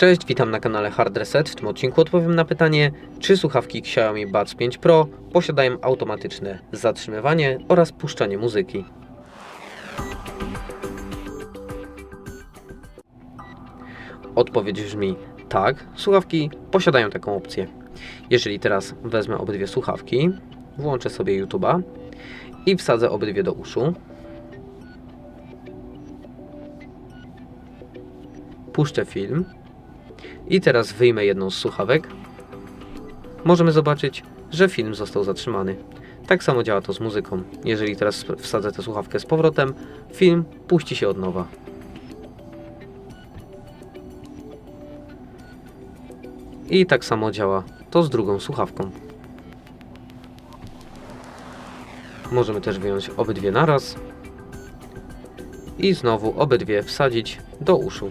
Cześć, witam na kanale Hard Reset. W tym odcinku odpowiem na pytanie, czy słuchawki Xiaomi Buds 5 Pro posiadają automatyczne zatrzymywanie oraz puszczanie muzyki. Odpowiedź brzmi tak, słuchawki posiadają taką opcję. Jeżeli teraz wezmę obydwie słuchawki, włączę sobie YouTube'a i wsadzę obydwie do uszu, puszczę film i teraz wyjmę jedną z słuchawek, możemy zobaczyć, że film został zatrzymany. Tak samo działa to z muzyką. Jeżeli teraz wsadzę tę słuchawkę z powrotem, film puści się od nowa. I tak samo działa to z drugą słuchawką. Możemy też wyjąć obydwie naraz i znowu obydwie wsadzić do uszu.